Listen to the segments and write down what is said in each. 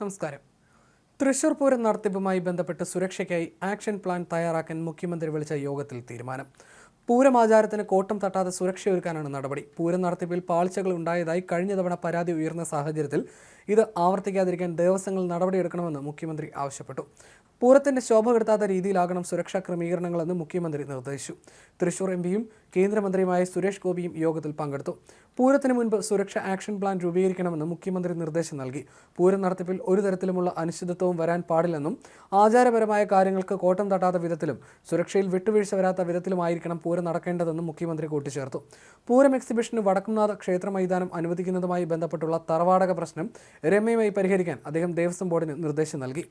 നമസ്കാരം. തൃശൂർ പൂരം നടത്തിപ്പുമായി ബന്ധപ്പെട്ട് സുരക്ഷയ്ക്കായി ആക്ഷൻ പ്ലാൻ തയ്യാറാക്കാൻ മുഖ്യമന്ത്രി വിളിച്ച യോഗത്തിൽ തീരുമാനം. പൂരം ആചാരത്തിന് കോട്ടം തട്ടാതെ സുരക്ഷയൊരുക്കാനാണ് നടപടി. പൂരം നടത്തിപ്പിൽ പാളിച്ചകൾ ഉണ്ടായതായി കഴിഞ്ഞ തവണ പരാതി ഉയർന്ന സാഹചര്യത്തിൽ ഇത് ആവർത്തിക്കാതിരിക്കാൻ ദേവസ്വങ്ങൾ നടപടിയെടുക്കണമെന്ന് മുഖ്യമന്ത്രി ആവശ്യപ്പെട്ടു. പൂരത്തിന്റെ ശോഭ കെടുത്താത്ത രീതിയിലാകണം സുരക്ഷാ ക്രമീകരണങ്ങളെന്ന് മുഖ്യമന്ത്രി നിർദ്ദേശിച്ചു. തൃശൂർ എം പിയും കേന്ദ്രമന്ത്രിയുമായ സുരേഷ് ഗോപിയും യോഗത്തിൽ പങ്കെടുത്തു. പൂരത്തിന് മുൻപ് സുരക്ഷ ആക്ഷൻ പ്ലാൻ രൂപീകരിക്കണമെന്ന് മുഖ്യമന്ത്രി നിർദ്ദേശം നൽകി. പൂരം നടത്തിപ്പിൽ ഒരു തരത്തിലുമുള്ള അനിശ്ചിതത്വവും വരാൻ പാടില്ലെന്നും ആചാരപരമായ കാര്യങ്ങൾക്ക് കോട്ടം തട്ടാത്ത വിധത്തിലും സുരക്ഷയിൽ വിട്ടുവീഴ്ച വരാത്ത വിധത്തിലുമായിരിക്കണം പൂരം നടക്കേണ്ടതെന്നും മുഖ്യമന്ത്രി കൂട്ടിച്ചേർത്തു. പൂരം എക്സിബിഷന് വടക്കുംനാഥ ക്ഷേത്ര മൈതാനം അനുവദിക്കുന്നതുമായി ബന്ധപ്പെട്ടുള്ള തറവാടക പ്രശ്നം രമ്യമായി പരിഹരിക്കാൻ അദ്ദേഹം ദേവസ്വം ബോർഡിന് നിർദ്ദേശം നൽകി.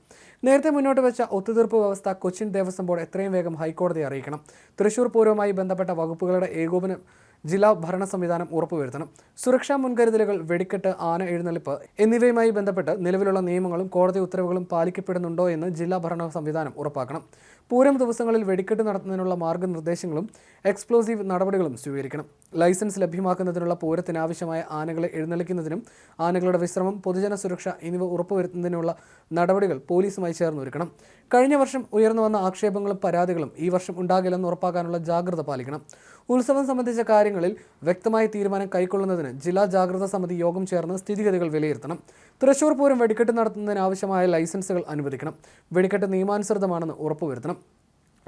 നേരത്തെ മുന്നോട്ട് വെച്ച ഒത്തുതീർപ്പ് വ്യവസ്ഥ കൊച്ചിൻ ദേവസ്വം ബോർഡ് എത്രയും വേഗം ഹൈക്കോടതിയെ അറിയിക്കണം. തൃശൂർ പൂരവുമായി ബന്ധപ്പെട്ട വകുപ്പുകളുടെ ഏകോപനം ജില്ലാ ഭരണ സംവിധാനം ഉറപ്പുവരുത്തണം. സുരക്ഷാ മുൻകരുതലുകൾ വെടിക്കെട്ട് ആന എഴുന്നള്ളിപ്പ് എന്നിവയുമായി ബന്ധപ്പെട്ട് നിലവിലുള്ള നിയമങ്ങളും കോടതി ഉത്തരവുകളും പാലിക്കപ്പെടുന്നുണ്ടോ എന്ന് ജില്ലാ ഭരണ സംവിധാനം ഉറപ്പാക്കണം. പൂരം ദിവസങ്ങളിൽ വെടിക്കെട്ട് നടത്തുന്നതിനുള്ള മാർഗനിർദ്ദേശങ്ങളും എക്സ്പ്ലോസീവ് നടപടികളും സ്വീകരിക്കണം. ലൈസൻസ് ലഭ്യമാക്കുന്നതിനുള്ള പൂരത്തിനാവശ്യമായ ആനകളെ എഴുന്നള്ളിക്കുന്നതിനും ആനകളുടെ വിശ്രമം പൊതുജന സുരക്ഷ എന്നിവ ഉറപ്പുവരുത്തുന്നതിനുള്ള നടപടികൾ പോലീസുമായി ചേർന്ന് ഒരുക്കണം. കഴിഞ്ഞ വർഷം ഉയർന്നു വന്ന ആക്ഷേപങ്ങളും പരാതികളും ഈ വർഷം ഉണ്ടാകില്ലെന്ന് ഉറപ്പാക്കാനുള്ള ജാഗ്രത പാലിക്കണം. ഉത്സവം സംബന്ധിച്ച കാര്യങ്ങളിൽ വ്യക്തമായ തീരുമാനം കൈക്കൊള്ളുന്നതിന് ജില്ലാ ജാഗ്രതാ സമിതി യോഗം ചേർന്ന് സ്ഥിതിഗതികൾ വിലയിരുത്തണം. തൃശൂർ പൂരം വെടിക്കെട്ട് നടത്തുന്നതിന് ആവശ്യമായ ലൈസൻസുകൾ അനുവദിക്കണം. വെടിക്കെട്ട് നിയമാനുസൃതമാണെന്ന് ഉറപ്പുവരുത്തണം.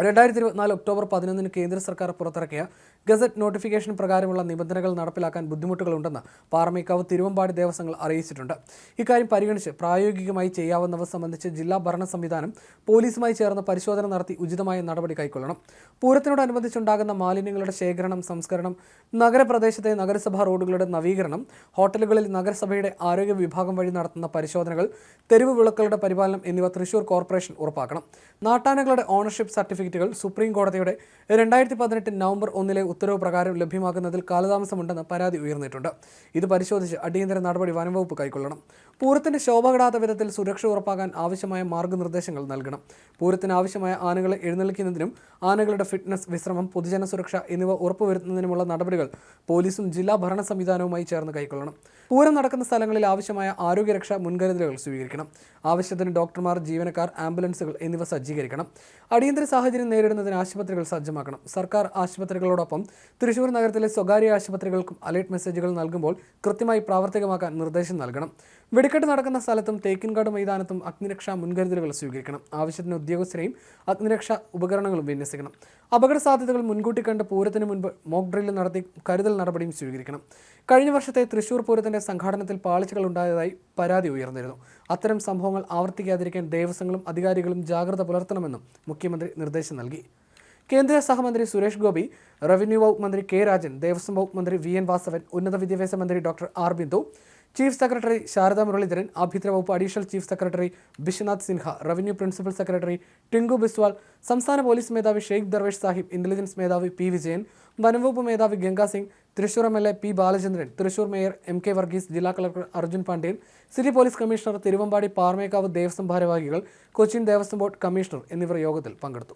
രണ്ടായിരത്തി ഇരുപത്തിനാല് ഒക്ടോബർ പതിനൊന്നിന് കേന്ദ്ര സർക്കാർ പുറത്തിറക്കിയ ഗസറ്റ് നോട്ടിഫിക്കേഷൻ പ്രകാരമുള്ള നിബന്ധനകൾ നടപ്പിലാക്കാൻ ബുദ്ധിമുട്ടുകളുണ്ടെന്ന് പാറമേക്കാവ് തിരുവമ്പാടി ദേവസ്വങ്ങൾ അറിയിച്ചിട്ടുണ്ട്. ഇക്കാര്യം പരിഗണിച്ച് പ്രായോഗികമായി ചെയ്യാവുന്നവ സംബന്ധിച്ച് ജില്ലാ ഭരണ സംവിധാനം പോലീസുമായി ചേർന്ന് പരിശോധന നടത്തി ഉചിതമായ നടപടി കൈക്കൊള്ളണം. പൂരത്തിനോടനുബന്ധിച്ചുണ്ടാകുന്ന മാലിന്യങ്ങളുടെ ശേഖരണം സംസ്കരണം നഗരപ്രദേശത്തെ നഗരസഭാ റോഡുകളുടെ നവീകരണം ഹോട്ടലുകളിൽ നഗരസഭയുടെ ആരോഗ്യ വിഭാഗം വഴി നടത്തുന്ന പരിശോധനകൾ തെരുവ് വിളക്കുകളുടെ പരിപാലനം എന്നിവ തൃശൂർ കോർപ്പറേഷൻ ഉറപ്പാക്കണം. നാട്ടാനകളുടെ ഓണർഷിപ്പ് സർട്ടിഫിക്കറ്റുകൾ സുപ്രീം കോടതിയുടെ രണ്ടായിരത്തി പതിനെട്ട് നവംബർ ഒന്നിലെ ഉത്തരവ് പ്രകാരം ലഭ്യമാക്കുന്നതിൽ കാലതാമസമുണ്ടെന്ന് പരാതി ഉയർന്നിട്ടുണ്ട്. ഇത് പരിശോധിച്ച് അടിയന്തര നടപടി വനംവകുപ്പ് കൈക്കൊള്ളണം. പൂരത്തിന്റെ ശോഭ കെടാത്ത വിധത്തിൽ സുരക്ഷ ഉറപ്പാക്കാൻ ആവശ്യമായ മാർഗനിർദ്ദേശങ്ങൾ നൽകണം. പൂരത്തിന് ആവശ്യമായ ആനകളെ എഴുന്നള്ളിക്കുന്നതിനും ആനകളുടെ ഫിറ്റ്നസ് വിശ്രമം പൊതുജന സുരക്ഷ എന്നിവ ഉറപ്പുവരുത്തുന്നതിനുമുള്ള നടപടികൾ പോലീസും ജില്ലാ ഭരണ സംവിധാനവുമായി ചേർന്ന് കൈക്കൊള്ളണം. പൂരം നടക്കുന്ന സ്ഥലങ്ങളിൽ ആവശ്യമായ ആരോഗ്യരക്ഷാ മുൻകരുതലുകൾ സ്വീകരിക്കണം. ആവശ്യത്തിന് ഡോക്ടർമാർ ജീവനക്കാർ ആംബുലൻസുകൾ എന്നിവ സജ്ജീകരിക്കണം. അടിയന്തര സാഹചര്യം നേരിടുന്നതിന് ആശുപത്രികൾ സജ്ജമാക്കണം. സർക്കാർ ആശുപത്രികളോടൊപ്പം തൃശൂർ നഗരത്തിലെ സ്വകാര്യ ആശുപത്രികൾക്കും അലേർട്ട് മെസ്സേജുകൾ നൽകുമ്പോൾ കൃത്യമായി പ്രാവർത്തികമാക്കാൻ നിർദ്ദേശം നൽകണം. വെടിക്കെട്ട് നടക്കുന്ന സ്ഥലത്തും തേക്കിൻകാട് മൈതാനത്തും അഗ്നിരക്ഷാ മുൻകരുതലുകൾ സ്വീകരിക്കണം. ആവശ്യത്തിന് ഉദ്യോഗസ്ഥരെയും അഗ്നിരക്ഷാ ഉപകരണങ്ങളും വിന്യസിക്കണം. അപകട സാധ്യതകൾ മുൻകൂട്ടി കണ്ട് പൂരത്തിന് മുൻപ് മോക്ക് ഡ്രില്ല് നടത്തി കരുതൽ നടപടിയും സ്വീകരിക്കണം. കഴിഞ്ഞ വർഷത്തെ തൃശൂർ പൂരത്തിന്റെ സംഘാടനത്തിൽ പാളിച്ചകൾ ഉണ്ടായതായി പരാതി ഉയർന്നിരുന്നു. അത്തരം സംഭവങ്ങൾ ആവർത്തിക്കാതിരിക്കാൻ ദേവസ്വങ്ങളും അധികാരികളും ജാഗ്രത പുലർത്തണമെന്നും മുഖ്യമന്ത്രി നിർദ്ദേശം നൽകി. കേന്ദ്ര സഹമന്ത്രി സുരേഷ് ഗോപി റവന്യൂ വകുപ്പ് മന്ത്രി കെ രാജൻ ദേവസ്വം വകുപ്പ് മന്ത്രി വി എൻ വാസവൻ ഉന്നത വിദ്യാഭ്യാസ മന്ത്രി doctor R Bindu chief secretary Sharada Muraleedharan ആഭ്യന്തര വകുപ്പ് additional chief secretary Biswanath Sinha revenue principal secretary Tinku Biswal സംസ്ഥാന പോലീസ് മേധാവി ഷെയ്ഖ് ദർവേഷ് സാഹിബ് ഇന്റലിജൻസ് മേധാവി പി വിജയൻ വനംവകുപ്പ് മേധാവി Ganga Singh Thrissur M L A P Balachandran Thrissur mayor M K Varghese ജില്ലാ collector Arjun Pandian city police commissioner Thiruvambady Paramekkavu Devaswom ഭാരവാഹികൾ Cochin Devaswom board commissioner എന്നിവർ യോഗത്തിൽ പങ്കെടുത്തു.